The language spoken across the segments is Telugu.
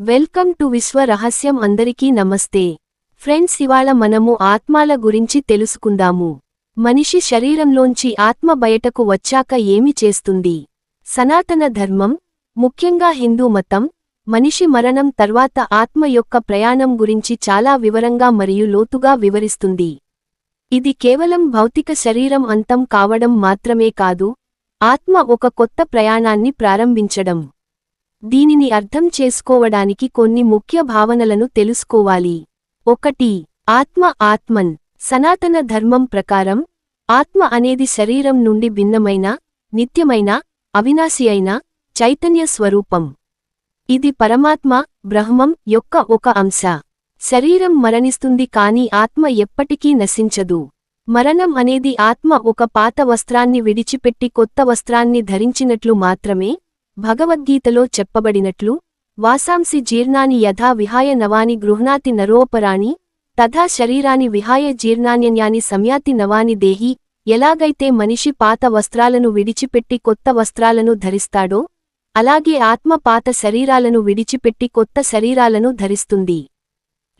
వెల్కమ్ టు విశ్వ రహస్యం అందరికీ నమస్తే. ఫ్రెండ్స్ ఇవాళ మనము ఆత్మాల గురించి తెలుసుకుందాము. మనిషి శరీరంలోంచి ఆత్మ బయటకు వచ్చాక ఏమి చేస్తుంది? సనాతన ధర్మం ముఖ్యంగా హిందూ మతం మనిషి మరణం తర్వాత ఆత్మ యొక్క ప్రయాణం గురించి చాలా వివరంగా మరియు లోతుగా వివరిస్తుంది. ఇది కేవలం భౌతిక శరీరం అంతం కావడం మాత్రమే కాదు ఆత్మ ఒక కొత్త ప్రయాణాన్ని ప్రారంభించడం. దీనిని అర్థం చేసుకోవడానికి కొన్ని ముఖ్య భావనలను తెలుసుకోవాలి. ఒకటి ఆత్మ ఆత్మన్ సనాతన ధర్మం ప్రకారం ఆత్మ అనేది శరీరం నుండి భిన్నమైన నిత్యమైన అవినాశి అయిన చైతన్య స్వరూపం. ఇది పరమాత్మ బ్రహ్మం యొక్క ఒక అంశ. శరీరం మరణిస్తుంది కాని ఆత్మ ఎప్పటికీ నశించదు. మరణం అనేది ఆత్మ ఒక పాత వస్త్రాన్ని విడిచిపెట్టి కొత్త వస్త్రాన్ని ధరించినట్లు మాత్రమే భగవద్గీతలో చెప్పబడినట్లు వాసాంసి జీర్ణాని యథా విహాయ నవాని గృహ్ణాతి నరోపరాణి తథా శరీరాని విహాయ జీర్ణాన్యన్యాని సంయాతి నవాని దేహి ఎలాగైతే మనిషి పాత వస్త్రాలను విడిచిపెట్టి కొత్త వస్త్రాలను ధరిస్తాడో అలాగే ఆత్మ పాత శరీరాలను విడిచిపెట్టి కొత్త శరీరాలను ధరిస్తుంది.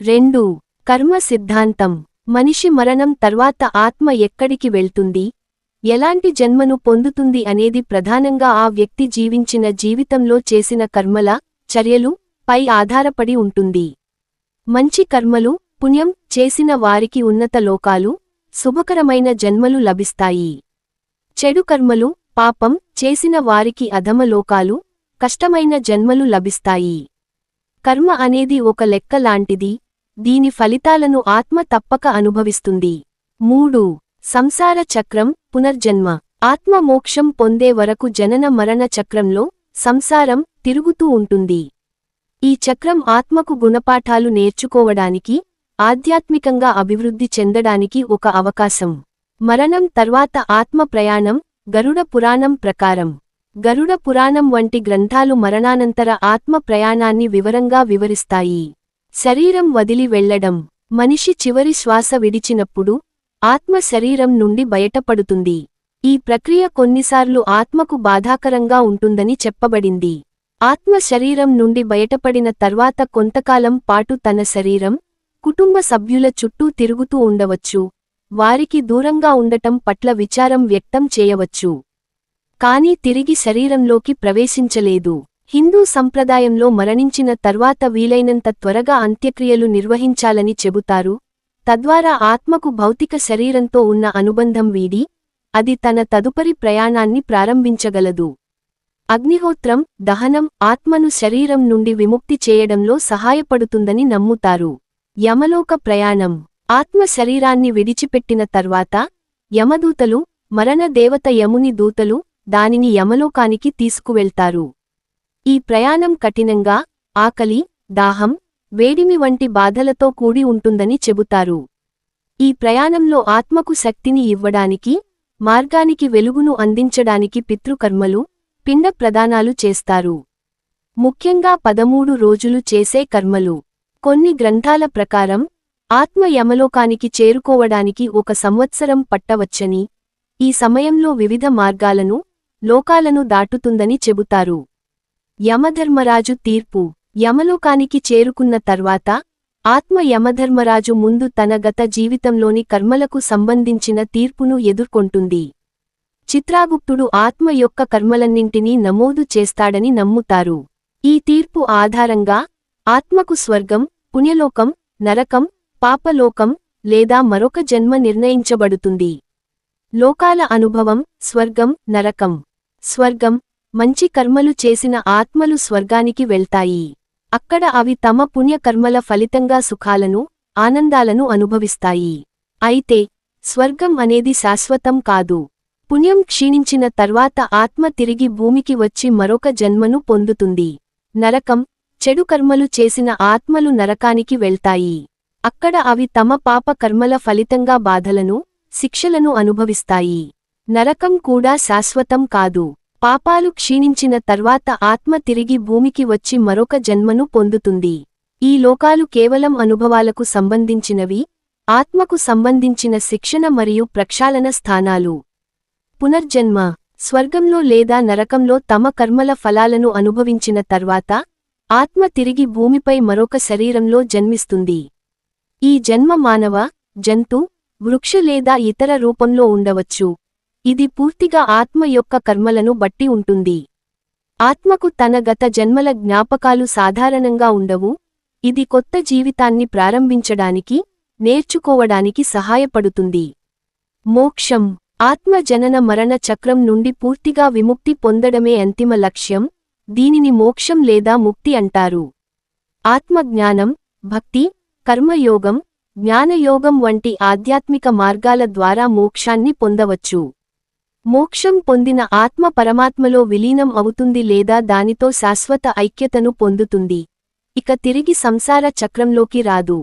రెండు. కర్మ సిద్ధాంతం. మనిషి మరణం తర్వాత ఆత్మ ఎక్కడికి వెళ్తుంది? ఎలాంటి జన్మను పొందుతుంది అనేది ప్రధానంగా ఆ వ్యక్తి జీవించిన జీవితంలో చేసిన కర్మల చర్యలు పై ఆధారపడి ఉంటుంది. మంచి కర్మలు పుణ్యం చేసిన వారికి ఉన్నత లోకాలు శుభకరమైన జన్మలు లభిస్తాయి. చెడు కర్మలు పాపం చేసిన వారికి అధమ లోకాలు కష్టమైన జన్మలు లభిస్తాయి. కర్మ అనేది ఒక లెక్క లాంటిది దీని ఫలితాలను ఆత్మ తప్పక అనుభవిస్తుంది. మూడు సంసార చక్రం పునర్జన్మ. ఆత్మ మోక్షం పొందే వరకు జనన మరణ చక్రంలో సంసారం తిరుగుతూ ఉంటుంది. ఈ చక్రం ఆత్మకు గుణపాఠాలు నేర్చుకోవడానికి ఆధ్యాత్మికంగా అభివృద్ధి చెందడానికి ఒక అవకాశం. మరణం తర్వాత ఆత్మ ప్రయాణం గరుడ పురాణం ప్రకారం. గరుడ పురాణం వంటి గ్రంథాలు మరణానంతర ఆత్మ ప్రయాణాన్ని వివరంగా వివరిస్తాయి. శరీరం వదిలి వెళ్ళడం మనిషి చివరి శ్వాస విడిచినప్పుడు ఆత్మ శరీరం నుండి బయటపడుతుంది. ఈ ప్రక్రియ కొన్నిసార్లు ఆత్మకు బాధాకరంగా ఉంటుందని చెప్పబడింది. ఆత్మ శరీరం నుండి బయటపడిన తర్వాత కొంతకాలం పాటు తన శరీరం కుటుంబ సభ్యుల చుట్టూ తిరుగుతూ ఉండవచ్చు. వారికి దూరంగా ఉండటం పట్ల విచారం వ్యక్తం చేయవచ్చు. కాని తిరిగి శరీరంలోకి ప్రవేశించలేదు. హిందూ సంప్రదాయంలో మరణించిన తర్వాత వీలైనంత త్వరగా అంత్యక్రియలు నిర్వహించాలని చెబుతారు. తద్వారా ఆత్మకు భౌతిక శరీరంతో ఉన్న అనుబంధం వీడి అది తన తదుపరి ప్రయాణాన్ని ప్రారంభించగలదు. అగ్నిహోత్రం దహనం ఆత్మను శరీరం నుండి విముక్తి చేయడంలో సహాయపడుతుందని నమ్ముతారు. యమలోక ప్రయాణం. ఆత్మ శరీరాన్ని విడిచిపెట్టిన తర్వాత యమదూతలు మరణదేవత యముని దూతలు దానిని యమలోకానికి తీసుకువెళ్తారు. ఈ ప్రయాణం కఠినంగా ఆకలి దాహం వేడిమి వంటి బాధలతో కూడి ఉంటుందని చెబుతారు. ఈ ప్రయాణంలో ఆత్మకు శక్తిని ఇవ్వడానికి మార్గానికి వెలుగును అందించడానికి పితృకర్మలు పిండ ప్రదానాలు చేస్తారు. ముఖ్యంగా పదమూడు రోజులు చేసే కర్మలు. కొన్ని గ్రంథాల ప్రకారం ఆత్మ యమలోకానికి చేరుకోవడానికి ఒక సంవత్సరం పట్టవచ్చని ఈ సమయంలో వివిధ మార్గాలను లోకాలను దాటుతుందని చెబుతారు. యమధర్మరాజు తీర్పు. యమలోకానికి చేరుకున్న తర్వాత ఆత్మ యమధర్మరాజు ముందు తన గత జీవితంలోని కర్మలకు సంబంధించిన తీర్పును ఎదుర్కొంటుంది. చిత్రాగుప్తుడు ఆత్మ యొక్క కర్మలన్నింటినీ నమోదు చేస్తాడని నమ్ముతారు. ఈ తీర్పు ఆధారంగా ఆత్మకు స్వర్గం పుణ్యలోకం నరకం పాపలోకం లేదా మరొక జన్మ నిర్ణయించబడుతుంది. లోకాల అనుభవం స్వర్గం నరకం. స్వర్గం మంచి కర్మలు చేసిన ఆత్మలు స్వర్గానికి వెళ్తాయి. అక్కడ అవి తమ పుణ్యకర్మల ఫలితంగా సుఖాలను ఆనందాలను అనుభవిస్తాయి. అయితే స్వర్గం అనేది శాశ్వతం కాదు. పుణ్యం క్షీణించిన తర్వాత ఆత్మ తిరిగి భూమికి వచ్చి మరొక జన్మను పొందుతుంది. నరకం చెడు కర్మలు చేసిన ఆత్మలు నరకానికి వెళ్తాయి. అక్కడ అవి తమ పాప కర్మల ఫలితంగా బాధలను శిక్షలను అనుభవిస్తాయి. నరకం కూడా శాశ్వతం కాదు. పాపాలు క్షీణించిన తర్వాత ఆత్మ తిరిగి భూమికి వచ్చి మరొక జన్మను పొందుతుంది. ఈ లోకాలు కేవలం అనుభవాలకు సంబంధించినవి ఆత్మకు సంబంధించిన శిక్షణ మరియు ప్రక్షాళన స్థానాలు. పునర్జన్మ. స్వర్గంలో లేదా నరకంలో తమ కర్మల ఫలాలను అనుభవించిన తర్వాత ఆత్మ తిరిగి భూమిపై మరొక శరీరంలో జన్మిస్తుంది. ఈ జన్మ మానవ జంతు వృక్ష లేదా ఇతర రూపంలో ఉండవచ్చు. ఇది పూర్తిగా ఆత్మ యొక్క కర్మలను బట్టి ఉంటుంది. ఆత్మకు తన గత జన్మల జ్ఞాపకాలు సాధారణంగా ఉండవు. ఇది కొత్త జీవితాన్ని ప్రారంభించడానికి నేర్చుకోవడానికి సహాయపడుతుంది. మోక్షం. ఆత్మ జనన మరణ చక్రం నుండి పూర్తిగా విముక్తి పొందడమే అంతిమ లక్ష్యం. దీనిని మోక్షం లేదా ముక్తి అంటారు. ఆత్మజ్ఞానం భక్తి కర్మయోగం జ్ఞానయోగం వంటి ఆధ్యాత్మిక మార్గాల ద్వారా మోక్షాన్ని పొందవచ్చు. మోక్షం పొందిన ఆత్మ పరమాత్మలో విలీనం అవుతుంది లేదా దానితో శాశ్వత ఐక్యతను పొందుతుంది. ఇక తిరిగి సంసార చక్రంలోకి రాదు.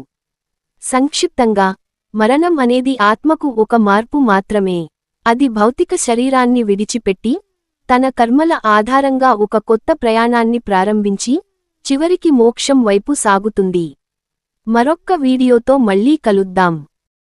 సంక్షిప్తంగా మరణం అనేది ఆత్మకు ఒక మార్పు మాత్రమే. అది భౌతిక శరీరాన్ని విడిచిపెట్టి తన కర్మల ఆధారంగా ఒక కొత్త ప్రయాణాన్ని ప్రారంభించి చివరికి మోక్షం వైపు సాగుతుంది. మరొక్క వీడియోతో మళ్ళీ కలుద్దాం.